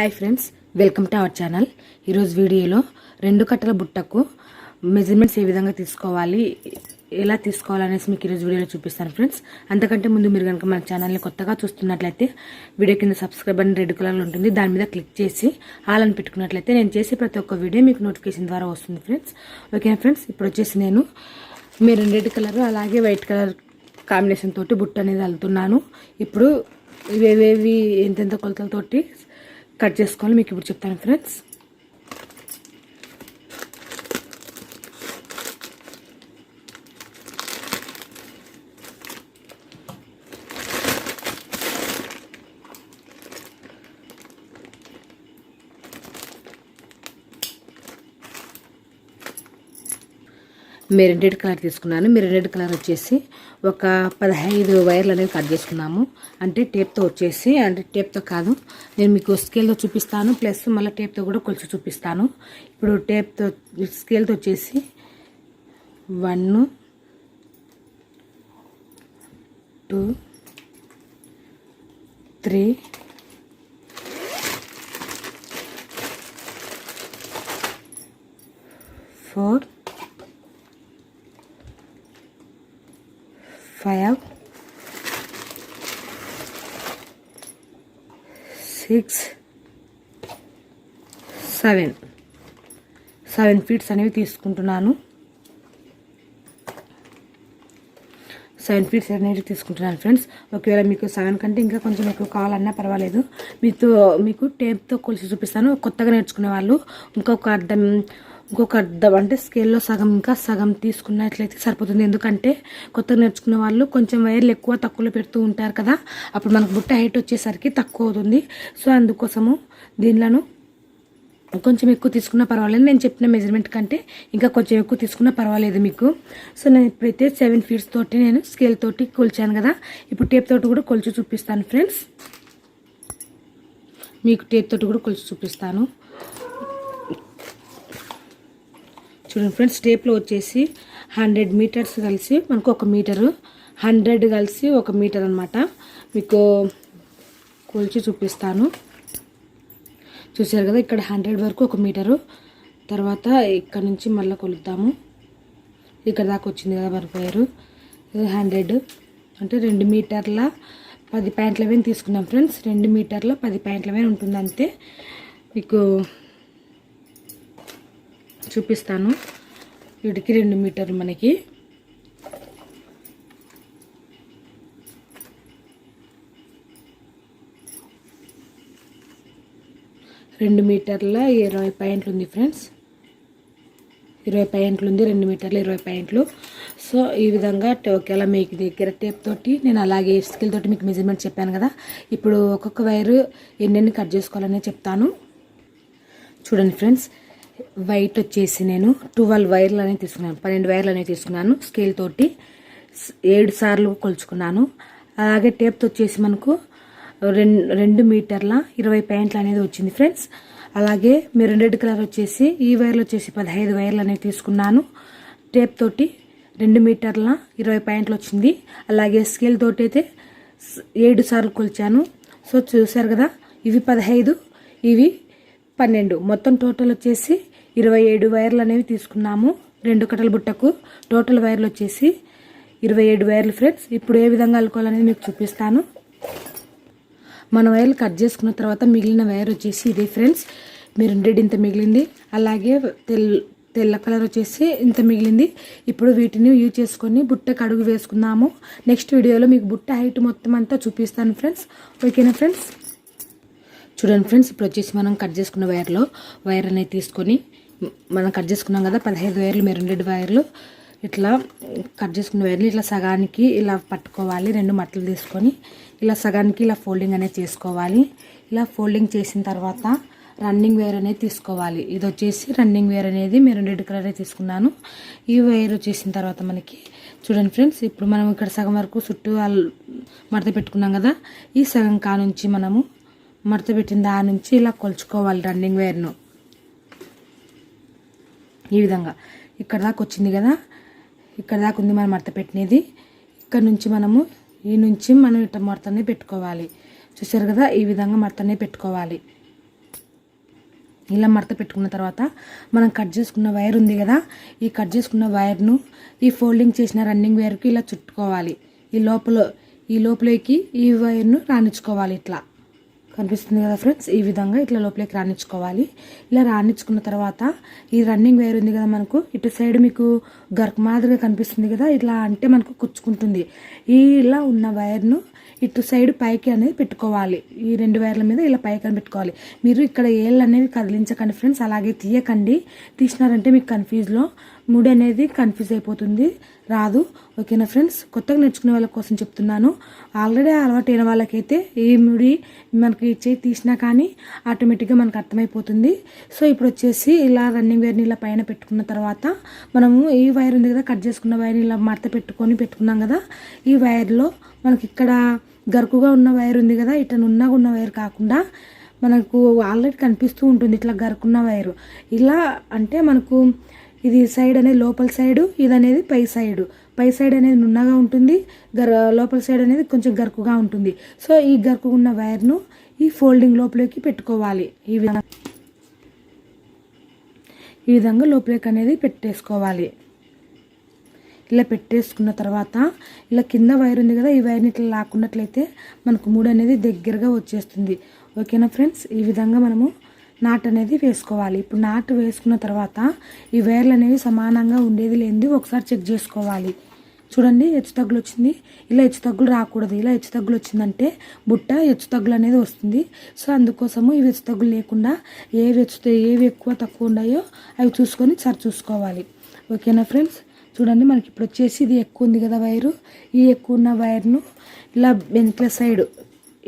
Hi friends welcome to our channel. ఈరోజు వీడియోలో రెండు కట్టల బుట్టకు మెజర్మెంట్స్ ఏ విధంగా తీసుకోవాలి ఎలా తీసుకోవాలనేసి మీకు ఈరోజు వీడియోలో చూపిస్తాను ఫ్రెండ్స్. అంతకంటే ముందు మీరు కనుక మన ఛానల్ని కొత్తగా చూస్తున్నట్లయితే వీడియో కింద సబ్స్క్రైబ్ అని రెడ్ కలర్లో ఉంటుంది. దాని మీద క్లిక్ చేసి ఆల్ అని పెట్టుకున్నట్లయితే నేను చేసే ప్రతి ఒక్క వీడియో మీకు నోటిఫికేషన్ ద్వారా వస్తుంది ఫ్రెండ్స్. ఓకేనా ఫ్రెండ్స్? ఇప్పుడు వచ్చేసి నేను మీరు రెడ్ కలర్ అలాగే వైట్ కలర్ కాంబినేషన్ తోటి బుట్ట అనేది అల్లుతున్నాను. ఇప్పుడు ఇవేవేవి ఎంతెంత కొలతలతోటి కట్ చేసుకోవాలి. మీకు ఇప్పుడు చెప్తాను ఫ్రెండ్స్. మెరూన్ కలర్ తీసుకున్నాను. మెరూన్ రెడ్ కలర్ వచ్చేసి ఒక పదహైదు వైర్లు అనేది కట్ చేసుకున్నాము. అంటే టేప్తో వచ్చేసి అంటే టేప్తో కాదు. నేను మీకు స్కేల్తో చూపిస్తాను. ప్లస్ మళ్ళీ టేప్తో కూడా కొలిచి చూపిస్తాను. ఇప్పుడు టేప్తో స్కేల్తో వచ్చేసి one two three four six seven seven feets అనేవి తీసుకుంటున్నాను. సెవెన్ ఫీట్స్ అనేవి తీసుకుంటున్నాను ఫ్రెండ్స్ ఒకవేళ మీకు సెవెన్ కంటే ఇంకా కొంచెం ఎక్కువ కావాలన్నా పర్వాలేదు. మీతో మీకు టేప్తో కొలిసి చూపిస్తాను. కొత్తగా నేర్చుకునే వాళ్ళు ఇంకొక అర్థం ఇంకొక అర్థం అంటే స్కేల్లో సగం ఇంకా సగం తీసుకున్నట్లయితే సరిపోతుంది. ఎందుకంటే కొత్తగా నేర్చుకున్న వాళ్ళు కొంచెం వైర్లు ఎక్కువ తక్కువలో పెడుతూ ఉంటారు కదా. అప్పుడు మనకు బుట్ట హైట్ వచ్చేసరికి తక్కువ అవుతుంది. సో అందుకోసము దీనిలను కొంచెం ఎక్కువ తీసుకున్నా పర్వాలేదు. నేను చెప్పిన మెజర్మెంట్ కంటే ఇంకా కొంచెం ఎక్కువ తీసుకున్నా పర్వాలేదు మీకు. సో నేను ఇప్పుడైతే సెవెన్ ఫీట్స్ తోటి నేను స్కేల్ తోటి కొలిచాను కదా. ఇప్పుడు టేప్ తోటి కూడా కొలిచి చూపిస్తాను ఫ్రెండ్స్ మీకు టేప్ తోటి కూడా కొలిచి చూపిస్తాను. చూడండి ఫ్రెండ్స్ టేప్లో వచ్చేసి హండ్రెడ్ మీటర్స్ కలిసి మనకు ఒక మీటరు. హండ్రెడ్ కలిసి ఒక మీటర్ అనమాట మీకు కొలిచి చూపిస్తాను. చూసారు కదా ఇక్కడ హండ్రెడ్ వరకు ఒక మీటరు. తర్వాత ఇక్కడ నుంచి మళ్ళీ కొలుద్దాము. ఇక్కడ దాకా వచ్చింది కదా మరిపోయారు హండ్రెడ్ అంటే రెండు మీటర్ల పది ప్యాంట్ల వేని తీసుకున్నాం ఫ్రెండ్స్. రెండు మీటర్ల పది ప్యాంట్ల వేని ఉంటుంది అంతే మీకు చూపిస్తాను. వీటికి రెండు మీటర్లు మనకి. రెండు మీటర్ల ఇరవై పాయింట్లు ఉంది ఫ్రెండ్స్. ఇరవై పాయింట్లు ఉంది రెండు మీటర్లు ఇరవై పాయింట్లు. సో ఈ విధంగా ఒకవేళ మీకు దగ్గర టేప్ తోటి నేను అలాగే స్కిల్ తోటి మీకు మెజర్మెంట్ చెప్పాను కదా. ఇప్పుడు ఒక్కొక్క వైరు ఎన్నెన్ని కట్ చేసుకోవాలనే చెప్తాను. చూడండి ఫ్రెండ్స్. వైట్ వచ్చేసి నేను ట్వెల్వ్ వైర్లు అనేవి తీసుకున్నాను. పన్నెండు వైర్లు అనేవి తీసుకున్నాను స్కేల్ తోటి. ఏడు సార్లు కొలుచుకున్నాను. అలాగే టేప్తో వచ్చేసి మనకు రెండు రెండు మీటర్ల ఇరవై ప్యాంట్లు అనేది వచ్చింది ఫ్రెండ్స్. అలాగే మీరు రెడ్ కలర్ వచ్చేసి ఈ వైర్లు వచ్చేసి పదహైదు వైర్లు అనేవి తీసుకున్నాను. టేప్ తోటి రెండు మీటర్ల ఇరవై ప్యాంట్లు వచ్చింది. అలాగే స్కేల్ తోటి అయితే ఏడు సార్లు కొలిచాను. సో చూసారు కదా ఇవి పదహైదు ఇవి పన్నెండు. మొత్తం టోటల్ వచ్చేసి ఇరవై ఏడు వైర్లు అనేవి తీసుకున్నాము. రెండు కట్టల బుట్టకు. టోటల్ వైర్లు వచ్చేసి ఇరవై ఏడు వైర్లు ఫ్రెండ్స్. ఇప్పుడు ఏ విధంగా అల్లుకోవాలనేది మీకు చూపిస్తాను. మన వైర్లు కట్ చేసుకున్న తర్వాత మిగిలిన వైర్ వచ్చేసి ఇదే ఫ్రెండ్స్. మీరు రెడ్ ఇంత మిగిలింది. అలాగే తెల్ తెల్ల కలర్ వచ్చేసి ఇంత మిగిలింది. ఇప్పుడు వీటిని యూజ్ చేసుకొని బుట్ట కడుగు వేసుకుందాము. నెక్స్ట్ వీడియోలో మీకు బుట్ట హైట్ మొత్తం అంతా చూపిస్తాను ఫ్రెండ్స్. ఓకేనా ఫ్రెండ్స్? చూడండి ఫ్రెండ్స్ ఇప్పుడు వచ్చేసి మనం కట్ చేసుకున్న వైర్లో వైర్ అనేది తీసుకొని మనం కట్ చేసుకున్నాం కదా పదహైదు వైర్లు మెరూన్ రెడ్ వైర్లు. ఇట్లా కట్ చేసుకున్న వైర్లు ఇట్లా సగానికి ఇలా పట్టుకోవాలి రెండు మట్టలు తీసుకొని. ఇలా సగానికి ఇలా ఫోల్డింగ్ అనేది చేసుకోవాలి. ఇలా ఫోల్డింగ్ చేసిన తర్వాత రన్నింగ్ వేర్ అనేది తీసుకోవాలి. ఇది వచ్చేసి రన్నింగ్ వేర్ అనేది మెరూన్ రెడ్ కలర్ తీసుకున్నాను. ఈ వైర్ వచ్చేసిన తర్వాత మనకి చూడండి ఫ్రెండ్స్ ఇప్పుడు మనం ఇక్కడ సగం వరకు చుట్టూ మడత పెట్టుకున్నాం కదా ఈ సగం కా నుంచి మనము మడత పెట్టిన దాని నుంచి ఇలా కొలుచుకోవాలి రన్నింగ్ వైర్ను. ఈ విధంగా. ఇక్కడ దాకా వచ్చింది కదా? ఇక్కడ దాకా ఉంది మనం మడత పెట్టినది. ఇక్కడ నుంచి మనము ఈ నుంచి మనం ఇట్ట మడతనే పెట్టుకోవాలి. చూసారు కదా? ఈ విధంగా మడతనే పెట్టుకోవాలి. ఇలా మడత పెట్టుకున్న తర్వాత మనం కట్ చేసుకున్న వైర్ ఉంది కదా? ఈ కట్ చేసుకున్న వైర్ను ఈ ఫోల్డింగ్ చేసిన రన్నింగ్ వైర్కి ఇలా చుట్టుకోవాలి. ఈ లోపల ఈ లోపలికి ఈ వైర్ను రాణించుకోవాలి ఇట్లా. కనిపిస్తుంది కదా ఫ్రెండ్స్? ఈ విధంగా ఇట్లా లోపలికి రాణించుకోవాలి. ఇలా రాణించుకున్న తర్వాత ఈ రన్నింగ్ వైర్ ఉంది కదా మనకు? ఇటు సైడ్ మీకు గర్క్ మాదిరిగా కనిపిస్తుంది కదా? ఇట్లా అంటే మనకు కుచ్చుకుంటుంది. ఈ ఇలా ఉన్న వైర్ను ఇటు సైడ్ పైకి అనేది పెట్టుకోవాలి. ఈ రెండు వైర్ల మీద ఇలా పైకి అని పెట్టుకోవాలి. మీరు ఇక్కడ ఏళ్ళు అనేవి కదిలించకండి ఫ్రెండ్స్. అలాగే తీయకండి. తీసినారంటే మీకు కన్ఫ్యూజ్లో ముడి అనేది కన్ఫ్యూజ్ అయిపోతుంది. రాదు. ఓకేనా ఫ్రెండ్స్? కొత్తగా నేర్చుకునే వాళ్ళ కోసం చెప్తున్నాను. ఆల్రెడీ అలవాటు అయిన వాళ్ళకైతే ఈ ముడి మనకి చేయి తీసినా కానీ ఆటోమేటిక్గా మనకు అర్థమైపోతుంది. సో ఇప్పుడు వచ్చేసి ఇలా రన్నింగ్ వైర్ని ఇలా పైన పెట్టుకున్న తర్వాత మనము ఈ వైర్ ఉంది కదా కట్ చేసుకున్న వైర్ని ఇలా మడత పెట్టుకొని పెట్టుకున్నాం కదా ఈ వైర్లో మనకి ఇక్కడ గరుకుగా ఉన్న వైర్ ఉంది కదా ఇట్లా నున్నగా ఉన్న వైర్ కాకుండా మనకు ఆల్రెడీ కనిపిస్తూ ఉంటుంది ఇట్లా గరుకున్న వైరు. ఇలా అంటే మనకు ఇది సైడ్ అనేది లోపల సైడు ఇది అనేది పై సైడు పై సైడ్ అనేది నున్నగా ఉంటుంది గర్ లోపల సైడ్ అనేది కొంచెం గరుకుగా ఉంటుంది. సో ఈ గరుకు ఉన్న వైర్ను ఈ ఫోల్డింగ్ లోపలికి పెట్టుకోవాలి. ఈ విధంగా ఈ విధంగా లోపలికి అనేది పెట్టేసుకోవాలి. ఇలా పెట్టేసుకున్న తర్వాత ఇలా కింద వైర్ ఉంది కదా ఈ వైర్ని ఇట్లా లాక్కున్నట్లయితే మనకు మూడు అనేది దగ్గరగా వచ్చేస్తుంది. ఓకేనా ఫ్రెండ్స్? ఈ విధంగా మనము నాట్ అనేది వేసుకోవాలి. ఇప్పుడు నాటు వేసుకున్న తర్వాత ఈ వైర్లు అనేవి సమానంగా ఉండేది లేనిది ఒకసారి చెక్ చేసుకోవాలి. చూడండి హెచ్చు తగ్గులు వచ్చింది. ఇలా హెచ్చు తగ్గులు రాకూడదు. ఇలా హెచ్చు తగ్గులు వచ్చిందంటే బుట్ట హెచ్చు తగ్గులు అనేది వస్తుంది. సో అందుకోసము ఇవి హెచ్చు తగ్గులు లేకుండా ఏవి హెచ్చు ఏవి ఎక్కువ తక్కువ ఉన్నాయో అవి చూసుకొని సరి చూసుకోవాలి. ఓకేనా ఫ్రెండ్స్? చూడండి మనకి ఇప్పుడు వచ్చేసి ఇది ఎక్కువ ఉంది కదా వైరు. ఈ ఎక్కువ ఉన్న వైర్ను ఇలా వెనకల సైడ్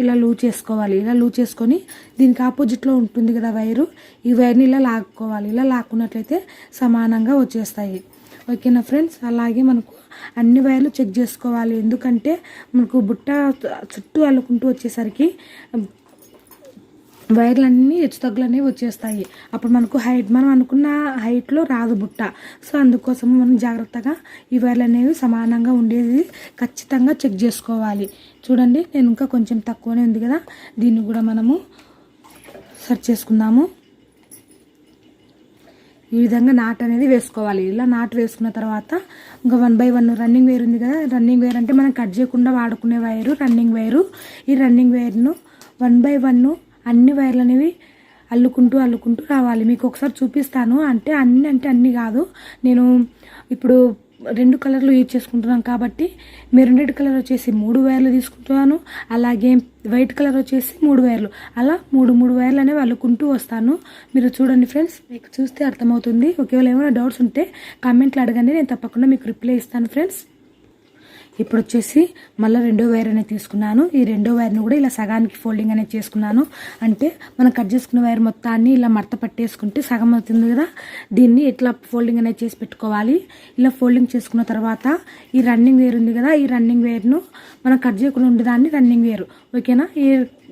ఇలా లూజ్ చేసుకోవాలి. ఇలా లూజ్ చేసుకొని దీనికి ఆపోజిట్లో ఉంటుంది కదా వైరు. ఈ వైర్ని ఇలా లాక్కోవాలి. ఇలా లాక్కున్నట్లయితే సమానంగా వచ్చేస్తాయి. ఓకేనా ఫ్రెండ్స్? అలాగే మనకు అన్ని వైర్లు చెక్ చేసుకోవాలి. ఎందుకంటే మనకు బుట్ట చుట్టూ అల్లుకుంటూ వచ్చేసరికి వైర్లన్నీ హెచ్చు అనేవి వచ్చేస్తాయి. అప్పుడు మనకు హైట్ మనం అనుకున్న హైట్లో రాదు బుట్ట. సో అందుకోసం మనం జాగ్రత్తగా ఈ వైర్లు అనేవి సమానంగా ఉండేది ఖచ్చితంగా చెక్ చేసుకోవాలి. చూడండి నేను ఇంకా కొంచెం తక్కువనే ఉంది కదా. దీన్ని కూడా మనము సెర్చ్ చేసుకుందాము. ఈ విధంగా నాట్ అనేది వేసుకోవాలి. ఇలా నాట్ వేసుకున్న తర్వాత ఇంకా one by one running wire ఉంది కదా. రన్నింగ్ వైర్ అంటే మనం కట్ చేయకుండా వాడుకునే వైరు రన్నింగ్ వైరు. ఈ రన్నింగ్ వైర్ను వన్ బై వన్ అన్ని వైర్లు అనేవి అల్లుకుంటూ అల్లుకుంటూ రావాలి. మీకు ఒకసారి చూపిస్తాను. అంటే అన్ని అంటే అన్ని కాదు. నేను ఇప్పుడు రెండు కలర్లు యూజ్ చేసుకుంటున్నాను కాబట్టి మెరూన్ రెడ్ కలర్ వచ్చేసి మూడు వైర్లు తీసుకుంటున్నాను. అలాగే వైట్ కలర్ వచ్చేసి మూడు వైర్లు. అలా మూడు మూడు వైర్లు అనేవి అల్లుకుంటూ వస్తాను. మీరు చూడండి ఫ్రెండ్స్ మీకు చూస్తే అర్థమవుతుంది. ఒకవేళ ఏమైనా డౌట్స్ ఉంటే కామెంట్లు అడగండి. నేను తప్పకుండా మీకు రిప్లై ఇస్తాను ఫ్రెండ్స్. ఇప్పుడు వచ్చేసి మళ్ళీ రెండో వైర్ అనేది తీసుకున్నాను. ఈ రెండో వైర్ను కూడా ఇలా సగానికి ఫోల్డింగ్ అనేది చేసుకున్నాను. అంటే మనం కట్ చేసుకున్న వైర్ మొత్తాన్ని ఇలా మడత పట్టేసుకుంటే సగం అవుతుంది కదా. దీన్ని ఇట్లా ఫోల్డింగ్ అనేది చేసి పెట్టుకోవాలి? ఇలా ఫోల్డింగ్ చేసుకున్న తర్వాత ఈ రన్నింగ్ వేర్ ఉంది కదా ఈ రన్నింగ్ వేర్ను మనం కట్ చేయకుండా ఉండేదాన్ని రన్నింగ్ వేరు ఓకేనా ఈ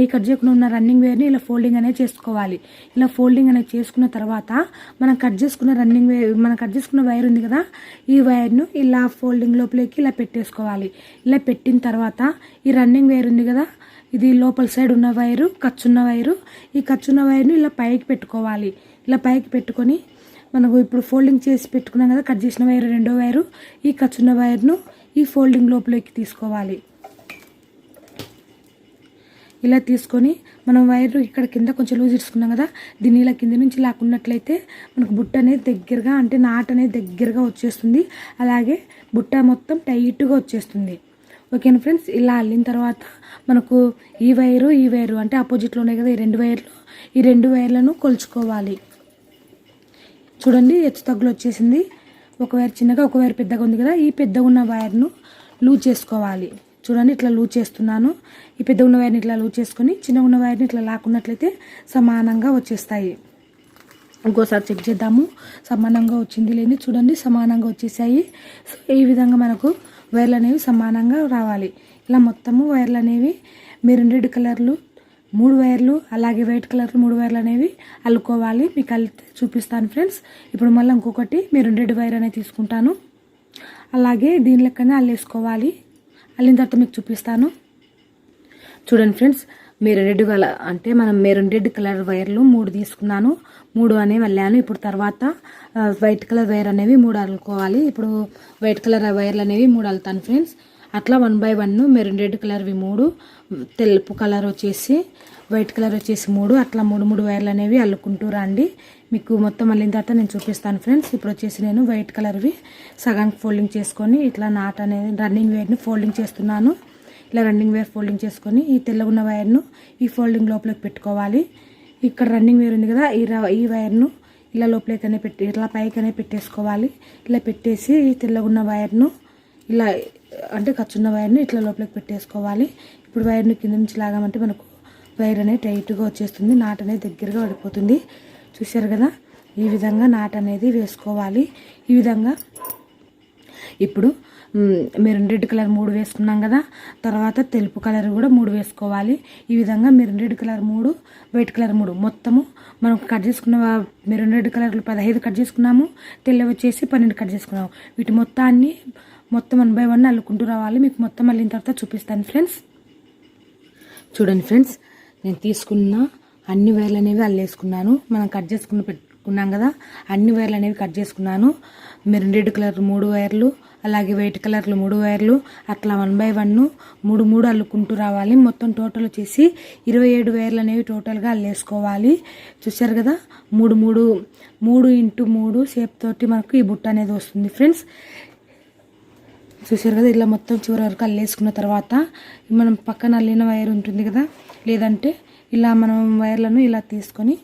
ఈ కట్ చేయకుండా ఉన్న రన్నింగ్ వేర్ని ఇలా ఫోల్డింగ్ అనేది చేసుకోవాలి. ఇలా ఫోల్డింగ్ అనేది చేసుకున్న తర్వాత మనం కట్ చేసుకున్న రన్నింగ్ వేర్ మనం కట్ చేసుకున్న వైర్ ఉంది కదా? ఈ వైర్ను ఇలా ఫోల్డింగ్ లోపలికి ఇలా పెట్టేసుకోవాలి. ఇలా పెట్టిన తర్వాత ఈ రన్నింగ్ వేర్ ఉంది కదా? ఇది లోపల సైడ్ ఉన్న వైరు ఖర్చున్న వైరు ఈ ఖర్చున్న వైర్ను ఇలా పైకి పెట్టుకోవాలి. ఇలా పైకి పెట్టుకొని మనకు ఇప్పుడు ఫోల్డింగ్ చేసి పెట్టుకున్నాం కదా? కట్ చేసిన వైరు రెండో వైరు ఈ ఖర్చున్న వైర్ను ఈ ఫోల్డింగ్ లోపలికి తీసుకోవాలి. ఇలా తీసుకొని మనం వైర్ ఇక్కడ కింద కొంచెం లూజ్ ఇచ్చుకున్నాం కదా దీన్ని ఇలా కింద నుంచి లాక్కున్నట్లయితే మనకు బుట్ట అనేది దగ్గరగా అంటే నాట్ అనేది దగ్గరగా వచ్చేస్తుంది. అలాగే బుట్ట మొత్తం టైట్గా వచ్చేస్తుంది. ఓకేనా ఫ్రెండ్స్? ఇలా అల్లిన తర్వాత మనకు ఈ వైరు ఈ వైరు అంటే ఆపోజిట్లో ఉన్నాయి కదా ఈ రెండు వైర్లు. ఈ రెండు వైర్లను కొలుచుకోవాలి. చూడండి హెచ్చు తగ్గులు వచ్చేసింది. ఒక వైర్ చిన్నగా ఒక వైర్ పెద్దగా ఉంది కదా ఈ పెద్దగా ఉన్న వైర్ను లూజ్ చేసుకోవాలి. చూడండి ఇట్లా లూజ్ చేస్తున్నాను. ఈ పెద్ద ఉన్న వైర్ని ఇట్లా లూజ్ చేసుకొని చిన్న ఉన్న వైర్ని ఇట్లా లాక్కున్నట్లయితే సమానంగా వచ్చేస్తాయి. ఇంకోసారి చెక్ చేద్దాము. సమానంగా వచ్చింది లేని చూడండి సమానంగా వచ్చేసాయి. సో ఈ విధంగా మనకు వైర్లు అనేవి సమానంగా రావాలి. ఇలా మొత్తము వైర్లు అనేవి మెరూన్ రెడ్ కలర్లు మూడు వైర్లు అలాగే వైట్ కలర్ మూడు వైర్లు అనేవి అల్లుకోవాలి. మీకు అల్లితే చూపిస్తాను ఫ్రెండ్స్ ఇప్పుడు మళ్ళీ ఇంకొకటి మెరూన్ రెడ్ వైర్ అనేది తీసుకుంటాను. అలాగే దీని లెక్కనే అల్లేసుకోవాలి. అల్లిన తర్వాత మీకు చూపిస్తాను. చూడండి ఫ్రెండ్స్ మీరు రెడ్ కలర్ అంటే మనం మెరూన్ రెడ్ కలర్ వైర్లు మూడు తీసుకున్నాను. మూడు అనేవి వెళ్ళాను ఇప్పుడు తర్వాత వైట్ కలర్ వైర్ అనేవి మూడు అల్లుకోవాలి. ఇప్పుడు వైట్ కలర్ వైర్లు అనేవి మూడు అల్లుతాను ఫ్రెండ్స్. అట్లా one by one maroon red కలర్వి మూడు తెలుపు కలర్ వచ్చేసి వైట్ కలర్ వచ్చేసి మూడు అట్లా మూడు మూడు వైర్లు అనేవి అల్లుకుంటూ రండి. మీకు మొత్తం మళ్ళీ తర్వాత నేను చూపిస్తాను ఫ్రెండ్స్ ఇప్పుడు వచ్చేసి నేను వైట్ కలర్వి సగానికి ఫోల్డింగ్ చేసుకొని ఇట్లా నాట్ అనేది రన్నింగ్ వేర్ని ఫోల్డింగ్ చేస్తున్నాను. ఇలా రన్నింగ్ వేర్ ఫోల్డింగ్ చేసుకొని ఈ తెల్లగున్న వైర్ను ఈ ఫోల్డింగ్ లోపలికి పెట్టుకోవాలి. ఇక్కడ రన్నింగ్ వేర్ ఉంది కదా ఈ ర- ఈ వైర్ను ఇలా లోపలికనే పెట్టి ఇట్లా పైకనే పెట్టేసుకోవాలి. ఇలా పెట్టేసి ఈ తెల్లగున్న వైర్ను ఇలా అంటే ఖర్చున్న వైర్ని ఇట్లా లోపలికి పెట్టేసుకోవాలి. ఇప్పుడు వైర్ని కింద నుంచి లాగామంటే మనకు వైర్ అనేది టైట్గా వచ్చేస్తుంది నాట్ అనేది దగ్గరగా పడిపోతుంది. చూశారు కదా? ఈ విధంగా నాట్ అనేది వేసుకోవాలి. ఈ విధంగా ఇప్పుడు మెరూన్ రెడ్ కలర్ మూడు వేసుకున్నాం కదా? తర్వాత తెలుపు కలర్ కూడా మూడు వేసుకోవాలి. ఈ విధంగా మెరూన్ రెడ్ కలర్ మూడు వైట్ కలర్ మూడు. మొత్తము మనం కట్ చేసుకున్న మెరూన్ రెడ్ కలర్లు పదహైదు కట్ చేసుకున్నాము తెల్ల వచ్చేసి పన్నెండు కట్ చేసుకున్నాము. వీటి మొత్తాన్ని మొత్తం వన్ బై వన్ అల్లుకుంటూ రావాలి. మీకు మొత్తం అల్లిన తర్వాత చూపిస్తాను ఫ్రెండ్స్. చూడండి ఫ్రెండ్స్ నేను తీసుకున్న అన్ని వైర్లు అనేవి అల్లేసుకున్నాను. మనం కట్ చేసుకుని పెట్టుకున్నాం కదా అన్ని వైర్లు అనేవి కట్ చేసుకున్నాను. మెరూన్ రెడ్ కలర్ మూడు వైర్లు అలాగే వైట్ కలర్లు మూడు వైర్లు అట్లా వన్ బై వన్ మూడు మూడు అల్లుకుంటూ రావాలి. మొత్తం టోటల్ వచ్చేసి ఇరవై ఏడు వైర్లు అనేవి టోటల్గా అల్లేసుకోవాలి. చూసారు కదా మూడు మూడు మూడు ఇంటూ మూడు షేప్ తోటి మనకు ఈ బుట్ట అనేది వస్తుంది ఫ్రెండ్స్. చూసారు కదా ఇలా మొత్తం చివరి వరకు అల్లేసుకున్న తర్వాత మనం పక్కన అల్లిన వైర్ ఉంటుంది కదా లేదంటే ఇలా మనం వైర్లను ఇలా తీసుకొని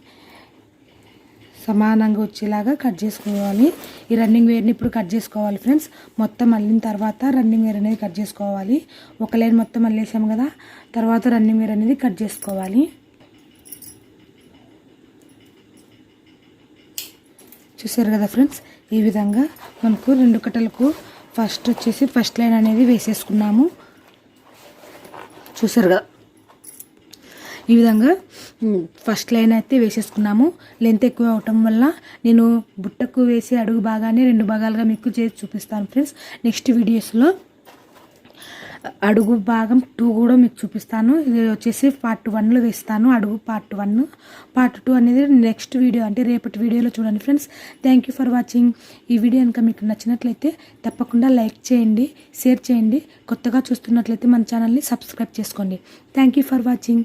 సమానంగా వచ్చేలాగా కట్ చేసుకోవాలి. ఈ రన్నింగ్ వేర్ని ఇప్పుడు కట్ చేసుకోవాలి ఫ్రెండ్స్. మొత్తం అల్లిన తర్వాత రన్నింగ్ వేర్ అనేది కట్ చేసుకోవాలి. ఒక లైన్ మొత్తం అల్లేసాము కదా తర్వాత రన్నింగ్ వేర్ అనేది కట్ చేసుకోవాలి. చూసారు కదా ఫ్రెండ్స్ ఈ విధంగా మనకు రెండు కట్టలకు ఫస్ట్ వచ్చేసి ఫస్ట్ లైన్ అనేది వేసేసుకున్నాము. చూసారు కదా. ఈ విధంగా ఫస్ట్ లైన్ అయితే వేసేసుకున్నాము. లెంత్ ఎక్కువ అవటం వల్ల నేను బుట్టకు వేసి అడుగు భాగాన్ని రెండు భాగాలుగా మీకు చేసి చూపిస్తాను ఫ్రెండ్స్ నెక్స్ట్ వీడియోస్లో అడుగు భాగం టూ కూడా మీకు చూపిస్తాను. ఇది వచ్చేసి పార్ట్ వన్లో వేస్తాను అడుగు పార్ట్ వన్ పార్ట్ టూ అనేది నెక్స్ట్ వీడియో అంటే రేపటి వీడియోలో చూడండి friends thank you for watching ఈ వీడియో కనుక మీకు నచ్చినట్లయితే తప్పకుండా లైక్ చేయండి షేర్ చేయండి. కొత్తగా చూస్తున్నట్లయితే మన ఛానల్ని సబ్స్క్రైబ్ చేసుకోండి. Thank you for watching